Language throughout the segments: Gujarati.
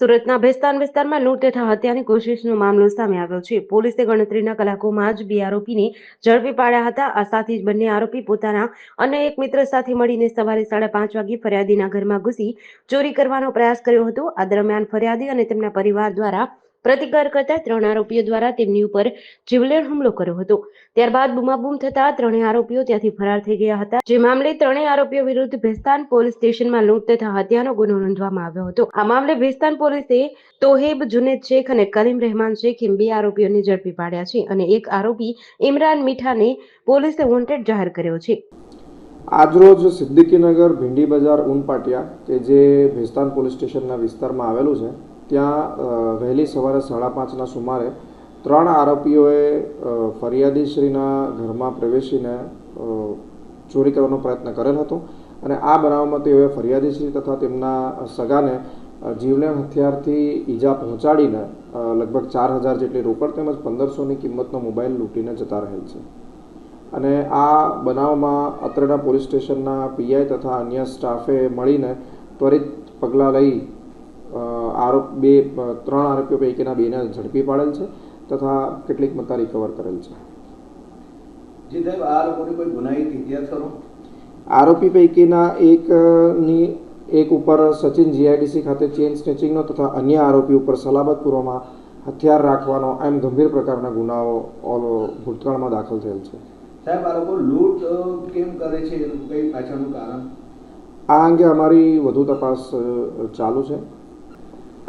સુરતના ભેસ્તાન વિસ્તારમાં લૂંટ તથા હત્યાની કોશિશનો મામલો સામે આવ્યો છે. પોલીસે ગણતરીના કલાકોમાં જ બે આરોપીને ઝડપી પાડ્યા હતા. આ સાથે જ બંને આરોપી પોતાના અન્ય એક મિત્ર સાથે મળીને સવારે સાડા પાંચ વાગે ફરિયાદીના ઘરમાં ઘૂસી ચોરી કરવાનો પ્રયાસ કર્યો હતો. આ દરમિયાન ફરિયાદી અને તેમના પરિવાર દ્વારા પ્રતિકાર કરતા ત્રણ આરોપીઓ દ્વારા તેમની ઉપર જીવલેણ હુમલો કર્યો હતો. ત્યારબાદ બૂમાબૂમ થતા ત્રણેય આરોપીઓ ત્યાંથી ફરાર થઈ ગયા હતા. જે મામલે ત્રણેય આરોપીઓ વિરુદ્ધ ભેસ્તાન પોલીસ સ્ટેશનમાં લૂંટ તથા હત્યાનો ગુનો નોંધવામાં આવ્યો હતો. આ મામલે ભેસ્તાન પોલીસે તોહેબ, જુનેદ શેખ અને કરીમ રહેમાન શેખ એમ બે આરોપીઓને ઝડપી પાડ્યા છે અને એક આરોપી ઇમરાન મીઠાને પોલીસે વોન્ટેડ જાહેર કર્યો છે. આજરોજ સિદ્દીકીનગર ભીંડી બજાર ઉનપાટિયા, કે જે ભેસ્તાન પોલીસ સ્ટેશનના વિસ્તારમાં આવેલું છે ત્યાં વહેલી સવારે સાડા પાંચના સુમારે ત્રણ આરોપીઓએ ફરિયાદીશ્રીના ઘરમાં પ્રવેશીને ચોરી કરવાનો પ્રયત્ન કરેલ હતો અને આ બનાવમાં તેઓએ ફરિયાદીશ્રી તથા તેમના સગાને જીવલેણ હથિયારથી ઈજા પહોંચાડીને લગભગ ચાર હજાર જેટલી રોકડ તેમજ પંદરસોની કિંમતનો મોબાઈલ લૂંટીને જતા રહેલ છે. અને આ બનાવમાં અત્રેના પોલીસ સ્ટેશનના પીઆઈ તથા અન્ય સ્ટાફે મળીને ત્વરિત પગલાં લઈ આરોપ બે ત્રણ આરોપીઓ પૈકીના બેને ઝડપી પાડેલ છે તથા કેટલીક મત્તા રિકવર કરેલ છે. જી સાહેબ આ લોકોની કોઈ ગુનાહિત ઇતિહાસ ખરો? આરોપી પૈકીના એકની એક ઉપર સચિન જીઆઈડીસી ખાતે ચેન સ્નેચિંગનો તથા અન્ય આરોપી ઉપર સલામતપૂર્વમાં હથિયાર રાખવાનો એમ ગંભીર પ્રકારના ગુનાઓ ઓલ ભૂતકાળમાં દાખલ થયેલ છે. સાહેબ આ લોકો લૂંટ કેમ કરે છે? એનું કઈ પાછળનું કારણ? આ અંગે અમારી વધુ તપાસ ચાલુ છે.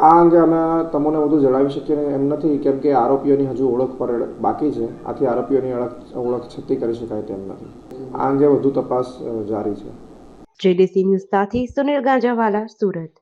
આ અંગે અમે તમને વધુ જણાવી શકીએ એમ નથી કેમ કે આરોપીઓની હજુ ઓળખ પર બાકી છે. આથી આરોપીઓની ઓળખ ઓળખ છતી કરી શકાય તેમ નથી. આ અંગે વધુ તપાસ જારી છે. જેડીસી ન્યૂઝ સાથે સુનિલ ગાંજાવાલા, સુરત.